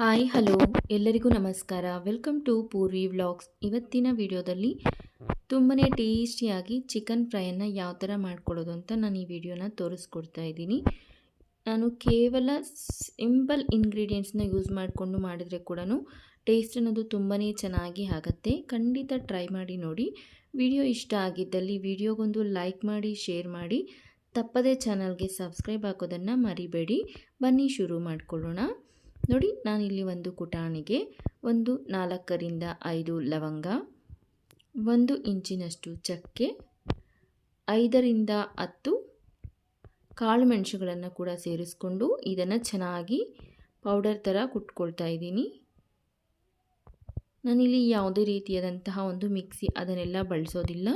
Hi, hello. ಎಲ್ಲರಿಗೂ ನಮಸ್ಕಾರ. Welcome to Purvi vlogs ಇವತ್ತಿನ ವಿಡಿಯೋದಲ್ಲಿ ತುಂಬಾ ಟೇಸ್ಟಿಯಾಗಿ ಚಿಕನ್ ಫ್ರೈಯನ್ನು ಯಾವ ಥರ ಮಾಡ್ಕೊಳ್ಳೋದು ಅಂತ ನಾನು ಈ ವಿಡಿಯೋನ ತೋರಿಸ್ಕೊಡ್ತಾ ಇದ್ದೀನಿ. ನಾನು ಕೇವಲ ಸಿಂಪಲ್ ಇಂಗ್ರೀಡಿಯೆಂಟ್ಸ್ನ ಯೂಸ್ ಮಾಡಿಕೊಂಡು ಮಾಡಿದರೆ ಕೂಡ ಟೇಸ್ಟ್ ಅನ್ನೋದು ತುಂಬಾ ಚೆನ್ನಾಗಿ ಆಗುತ್ತೆ. ಖಂಡಿತ ಟ್ರೈ ಮಾಡಿ ನೋಡಿ. ವಿಡಿಯೋ ಇಷ್ಟ ಆಗಿದ್ದಲ್ಲಿ ವಿಡಿಯೋಗೊಂದು ಲೈಕ್ ಮಾಡಿ, ಶೇರ್ ಮಾಡಿ. ತಪ್ಪದೇ ಚಾನಲ್ಗೆ ಸಬ್ಸ್ಕ್ರೈಬ್ ಹಾಕೋದನ್ನು ಮರಿಬೇಡಿ. ಬನ್ನಿ, ಶುರು ಮಾಡ್ಕೊಳ್ಳೋಣ. ನೋಡಿ, ನಾನಿಲ್ಲಿ ಒಂದು ಕುಟಾಣಿಗೆ ಒಂದು ನಾಲ್ಕರಿಂದ ಐದು ಲವಂಗ, ಒಂದು ಇಂಚಿನಷ್ಟು ಚಕ್ಕೆ, ಐದರಿಂದ ಹತ್ತು ಕಾಳು ಮೆಣಸುಗಳನ್ನು ಕೂಡ ಸೇರಿಸ್ಕೊಂಡು ಇದನ್ನು ಚೆನ್ನಾಗಿ ಪೌಡರ್ ಥರ ಕುಟ್ಕೊಳ್ತಾ ಇದ್ದೀನಿ. ನಾನಿಲ್ಲಿ ಯಾವುದೇ ರೀತಿಯಾದಂತಹ ಒಂದು ಮಿಕ್ಸಿ ಅದನ್ನೆಲ್ಲ ಬಳಸೋದಿಲ್ಲ.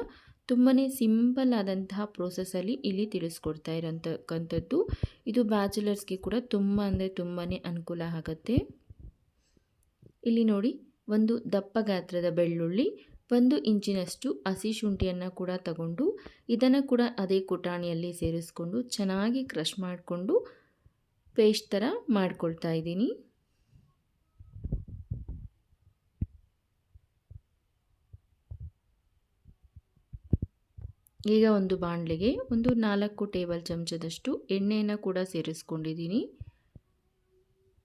ತುಂಬಾ ಸಿಂಪಲ್ ಆದಂತಹ ಪ್ರೋಸೆಸ್ಸಲ್ಲಿ ಇಲ್ಲಿ ತಿಳಿಸ್ಕೊಡ್ತಾ ಇರೋಂಥಕ್ಕಂಥದ್ದು ಇದು ಬ್ಯಾಚುಲರ್ಸ್ಗೆ ಕೂಡ ತುಂಬ ಅಂದರೆ ತುಂಬಾ ಅನುಕೂಲ ಆಗುತ್ತೆ. ಇಲ್ಲಿ ನೋಡಿ, ಒಂದು ದಪ್ಪ ಗಾತ್ರದ ಬೆಳ್ಳುಳ್ಳಿ, ಒಂದು ಇಂಚಿನಷ್ಟು ಹಸಿ ಶುಂಠಿಯನ್ನು ಕೂಡ ತಗೊಂಡು, ಇದನ್ನು ಕೂಡ ಅದೇ ಕುಟಾಣಿಯಲ್ಲಿ ಸೇರಿಸ್ಕೊಂಡು ಚೆನ್ನಾಗಿ ಕ್ರಷ್ ಮಾಡಿಕೊಂಡು ಪೇಸ್ಟ್ ಥರ ಮಾಡ್ಕೊಳ್ತಾ ಇದ್ದೀನಿ. ಈಗ ಒಂದು ಬಾಣಲೆಗೆ ಒಂದು ನಾಲ್ಕು ಟೇಬಲ್ ಚಮಚದಷ್ಟು ಎಣ್ಣೆಯನ್ನು ಕೂಡ ಸೇರಿಸ್ಕೊಂಡಿದ್ದೀನಿ.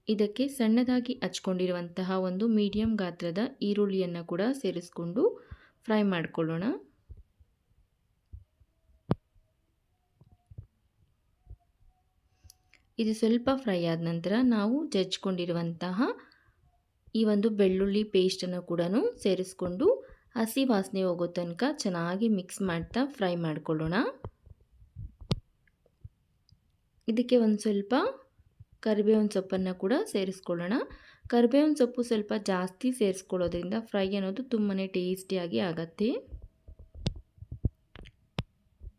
ಇದಕ್ಕೆ ಸಣ್ಣದಾಗಿ ಹಚ್ಕೊಂಡಿರುವಂತಹ ಒಂದು ಮೀಡಿಯಂ ಗಾತ್ರದ ಈರುಳ್ಳಿಯನ್ನು ಕೂಡ ಸೇರಿಸ್ಕೊಂಡು ಫ್ರೈ ಮಾಡಿಕೊಳ್ಳೋಣ. ಇದು ಸ್ವಲ್ಪ ಫ್ರೈ ಆದ ನಂತರ ನಾವು ಜಜ್ಕೊಂಡಿರುವಂತಹ ಈ ಒಂದು ಬೆಳ್ಳುಳ್ಳಿ ಪೇಸ್ಟನ್ನು ಕೂಡ ಸೇರಿಸ್ಕೊಂಡು ಹಸಿ ವಾಸನೆ ಹೋಗೋ ತನಕ ಚೆನ್ನಾಗಿ ಮಿಕ್ಸ್ ಮಾಡ್ತಾ ಫ್ರೈ ಮಾಡಿಕೊಳ್ಳೋಣ. ಇದಕ್ಕೆ ಒಂದು ಸ್ವಲ್ಪ ಕರಿಬೇವಿನ ಸೊಪ್ಪನ್ನು ಕೂಡ ಸೇರಿಸ್ಕೊಳ್ಳೋಣ. ಕರಿಬೇವಿನ ಸೊಪ್ಪು ಸ್ವಲ್ಪ ಜಾಸ್ತಿ ಸೇರಿಸ್ಕೊಳ್ಳೋದ್ರಿಂದ ಫ್ರೈ ಅನ್ನೋದು ತುಂಬಾ ಟೇಸ್ಟಿಯಾಗಿ ಆಗತ್ತೆ.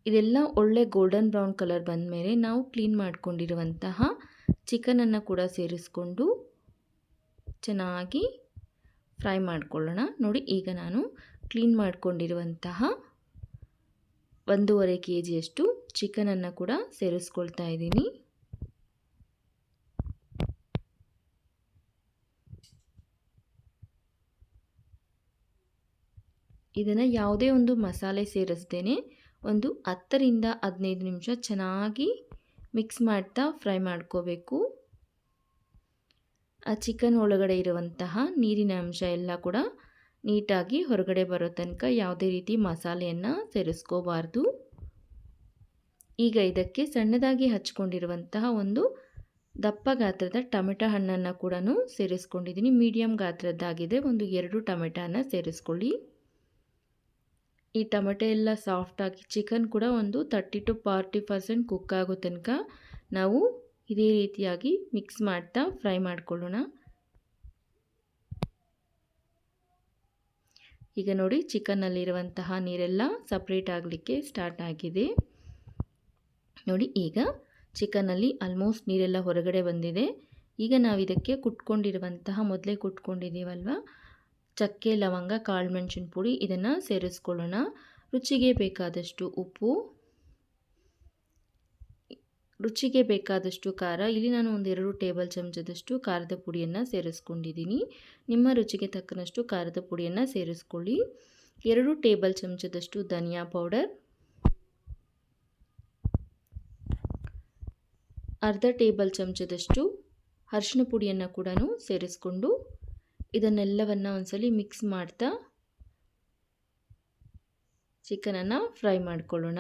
ಇದೆಲ್ಲ ಒಳ್ಳೆ ಗೋಲ್ಡನ್ ಬ್ರೌನ್ ಕಲರ್ ಬಂದ ಮೇಲೆ ನಾವು ಕ್ಲೀನ್ ಮಾಡಿಕೊಂಡಿರುವಂತಹ ಚಿಕನನ್ನು ಕೂಡ ಸೇರಿಸ್ಕೊಂಡು ಚೆನ್ನಾಗಿ ಫ್ರೈ ಮಾಡ್ಕೊಳ್ಳೋಣ. ನೋಡಿ, ಈಗ ನಾನು ಕ್ಲೀನ್ ಮಾಡಿಕೊಂಡಿರುವಂತಹ ಒಂದೂವರೆ ಕೆ ಜಿಯಷ್ಟು ಚಿಕನನ್ನು ಕೂಡ ಸೇರಿಸ್ಕೊಳ್ತಾ ಇದ್ದೀನಿ. ಇದನ್ನು ಯಾವುದೇ ಒಂದು ಮಸಾಲೆ ಸೇರಿಸ್ದೇನೆ ಒಂದು ಹತ್ತರಿಂದ ಹದಿನೈದು ನಿಮಿಷ ಚೆನ್ನಾಗಿ ಮಿಕ್ಸ್ ಮಾಡ್ತಾ ಫ್ರೈ ಮಾಡ್ಕೋಬೇಕು. ಆ ಚಿಕನ್ ಒಳಗಡೆ ಇರುವಂತಹ ನೀರಿನ ಅಂಶ ಎಲ್ಲ ಕೂಡ ನೀಟಾಗಿ ಹೊರಗಡೆ ಬರೋ ತನಕ ಯಾವುದೇ ರೀತಿ ಮಸಾಲೆಯನ್ನು ಸೇರಿಸ್ಕೋಬಾರ್ದು. ಈಗ ಇದಕ್ಕೆ ಸಣ್ಣದಾಗಿ ಹಚ್ಕೊಂಡಿರುವಂತಹ ಒಂದು ದಪ್ಪ ಗಾತ್ರದ ಟೊಮೆಟೊ ಹಣ್ಣನ್ನು ಕೂಡ ಸೇರಿಸ್ಕೊಂಡಿದ್ದೀನಿ. ಮೀಡಿಯಮ್ ಗಾತ್ರದ್ದಾಗಿದೆ. ಒಂದು ಎರಡು ಟೊಮೆಟೊನ ಸೇರಿಸ್ಕೊಳ್ಳಿ. ಈ ಟೊಮೆಟೊ ಎಲ್ಲ ಸಾಫ್ಟಾಗಿ ಚಿಕನ್ ಕೂಡ ಒಂದು thirty to forty percent cook ಆಗೋ ತನಕ ನಾವು ಇದೇ ರೀತಿಯಾಗಿ ಮಿಕ್ಸ್ ಮಾಡ್ತಾ ಫ್ರೈ ಮಾಡಿಕೊಳ್ಳೋಣ. ಈಗ ನೋಡಿ ಚಿಕನ್ನಲ್ಲಿರುವಂತಹ ನೀರೆಲ್ಲ ಸಪ್ರೇಟ್ ಆಗಲಿಕ್ಕೆ ಸ್ಟಾರ್ಟ್ ಆಗಿದೆ. ನೋಡಿ ಈಗ ಚಿಕನಲ್ಲಿ ಆಲ್ಮೋಸ್ಟ್ ನೀರೆಲ್ಲ ಹೊರಗಡೆ ಬಂದಿದೆ. ಈಗ ನಾವು ಇದಕ್ಕೆ ಕುಟ್ಕೊಂಡಿರುವಂತಹ, ಮೊದಲೇ ಕುಟ್ಕೊಂಡಿದ್ದೀವಲ್ವ? ಚಕ್ಕೆ, ಲವಂಗ, ಕಾಳು ಮೆಣಸಿನ ಪುಡಿ ಇದನ್ನು ಸೇರಿಸ್ಕೊಳ್ಳೋಣ. ರುಚಿಗೆ ಬೇಕಾದಷ್ಟು ಉಪ್ಪು. ರುಚಿಗೆ ಬೇಕಾದಷ್ಟು ಖಾರ, ಇಲ್ಲಿ ನಾನು ಒಂದು ಎರಡು ಟೇಬಲ್ ಚಮಚದಷ್ಟು ಖಾರದ ಪುಡಿಯನ್ನು ಸೇರಿಸ್ಕೊಂಡಿದ್ದೀನಿ. ನಿಮ್ಮ ರುಚಿಗೆ ತಕ್ಕನಷ್ಟು ಖಾರದ ಪುಡಿಯನ್ನು ಸೇರಿಸ್ಕೊಳ್ಳಿ. ಎರಡು ಟೇಬಲ್ ಚಮಚದಷ್ಟು ಧನಿಯಾ ಪೌಡರ್. ಅರ್ಧ ಟೇಬಲ್ ಚಮಚದಷ್ಟು ಅರಿಶಿನ ಪುಡಿಯನ್ನು ಕೂಡ ಸೇರಿಸ್ಕೊಂಡು ಇದನ್ನೆಲ್ಲವನ್ನು ಒಂದ್ಸಲಿ ಮಿಕ್ಸ್ ಮಾಡ್ತಾ ಚಿಕನನ್ನು ಫ್ರೈ ಮಾಡ್ಕೊಳ್ಳೋಣ.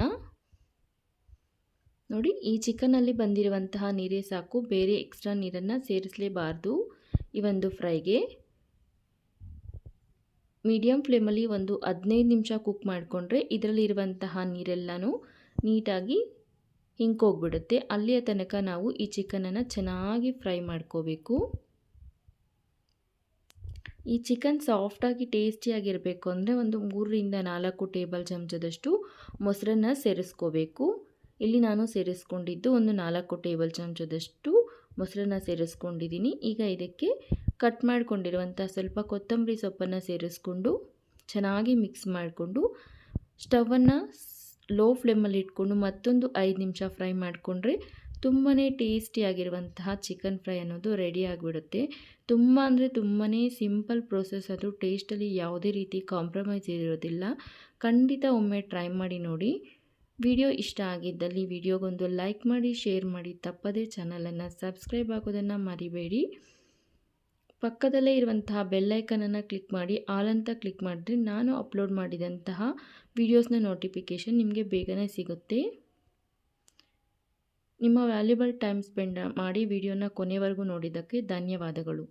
ನೋಡಿ, ಈ ಚಿಕನಲ್ಲಿ ಬಂದಿರುವಂತಹ ನೀರೇ ಸಾಕು. ಬೇರೆ ಎಕ್ಸ್ಟ್ರಾ ನೀರನ್ನು ಸೇರಿಸಲೇಬಾರ್ದು ಈ ಒಂದು ಫ್ರೈಗೆ. ಮೀಡಿಯಮ್ ಫ್ಲೇಮಲ್ಲಿ ಒಂದು ಹದಿನೈದು ನಿಮಿಷ ಕುಕ್ ಮಾಡಿಕೊಂಡ್ರೆ ಇದರಲ್ಲಿರುವಂತಹ ನೀರೆಲ್ಲನೂ ನೀಟಾಗಿ ಹಿಂಕೋಗ್ಬಿಡುತ್ತೆ. ಅಲ್ಲಿಯ ತನಕ ನಾವು ಈ ಚಿಕನನ್ನು ಚೆನ್ನಾಗಿ ಫ್ರೈ ಮಾಡ್ಕೋಬೇಕು. ಈ ಚಿಕನ್ ಸಾಫ್ಟಾಗಿ ಟೇಸ್ಟಿಯಾಗಿರಬೇಕು ಅಂದರೆ ಒಂದು ಮೂರರಿಂದ ನಾಲ್ಕು ಟೇಬಲ್ ಚಮಚದಷ್ಟು ಮೊಸರನ್ನು ಸೇರಿಸ್ಕೋಬೇಕು. ಇಲ್ಲಿ ನಾನು ಸೇರಿಸ್ಕೊಂಡಿದ್ದು ಒಂದು ನಾಲ್ಕು ಟೇಬಲ್ ಚಮಚದಷ್ಟು ಮೊಸರನ್ನ ಸೇರಿಸ್ಕೊಂಡಿದ್ದೀನಿ. ಈಗ ಇದಕ್ಕೆ ಕಟ್ ಮಾಡಿಕೊಂಡಿರುವಂಥ ಸ್ವಲ್ಪ ಕೊತ್ತಂಬರಿ ಸೊಪ್ಪನ್ನು ಸೇರಿಸ್ಕೊಂಡು ಚೆನ್ನಾಗಿ ಮಿಕ್ಸ್ ಮಾಡಿಕೊಂಡು ಸ್ಟವನ್ನು ಲೋ ಫ್ಲೇಮಲ್ಲಿ ಇಟ್ಕೊಂಡು ಮತ್ತೊಂದು ಐದು ನಿಮಿಷ ಫ್ರೈ ಮಾಡಿಕೊಂಡ್ರೆ ತುಂಬಾ ಟೇಸ್ಟಿಯಾಗಿರುವಂತಹ ಚಿಕನ್ ಫ್ರೈ ಅನ್ನೋದು ರೆಡಿ ಆಗಿಬಿಡುತ್ತೆ. ತುಂಬ ಅಂದರೆ ತುಂಬಾ ಸಿಂಪಲ್ ಪ್ರೋಸೆಸ್, ಅದು ಟೇಸ್ಟಲ್ಲಿ ಯಾವುದೇ ರೀತಿ ಕಾಂಪ್ರಮೈಸ್ ಇರೋದಿಲ್ಲ. ಖಂಡಿತ ಒಮ್ಮೆ ಟ್ರೈ ಮಾಡಿ ನೋಡಿ. ವಿಡಿಯೋ ಇಷ್ಟ ಆಗಿದ್ದಲ್ಲಿ ವಿಡಿಯೋಗೊಂದು ಲೈಕ್ ಮಾಡಿ, ಶೇರ್ ಮಾಡಿ. ತಪ್ಪದೇ ಚಾನಲನ್ನು ಸಬ್ಸ್ಕ್ರೈಬ್ ಆಗೋದನ್ನು ಮರಿಬೇಡಿ. ಪಕ್ಕದಲ್ಲೇ ಇರುವಂತಹ ಬೆಲ್ಲೈಕನನ್ನು ಕ್ಲಿಕ್ ಮಾಡಿ, ಆಲ್ ಅಂತ ಕ್ಲಿಕ್ ಮಾಡಿದ್ರೆ ನಾನು ಅಪ್ಲೋಡ್ ಮಾಡಿದಂತಹ ವಿಡಿಯೋಸ್ನ ನೋಟಿಫಿಕೇಷನ್ ನಿಮಗೆ ಬೇಗನೆ ಸಿಗುತ್ತೆ. ನಿಮ್ಮ ವ್ಯಾಲ್ಯೂಬಲ್ ಟೈಮ್ ಸ್ಪೆಂಡ್ ಮಾಡಿ ವಿಡಿಯೋನ ಕೊನೆವರೆಗೂ ನೋಡಿದ್ದಕ್ಕೆ ಧನ್ಯವಾದಗಳು.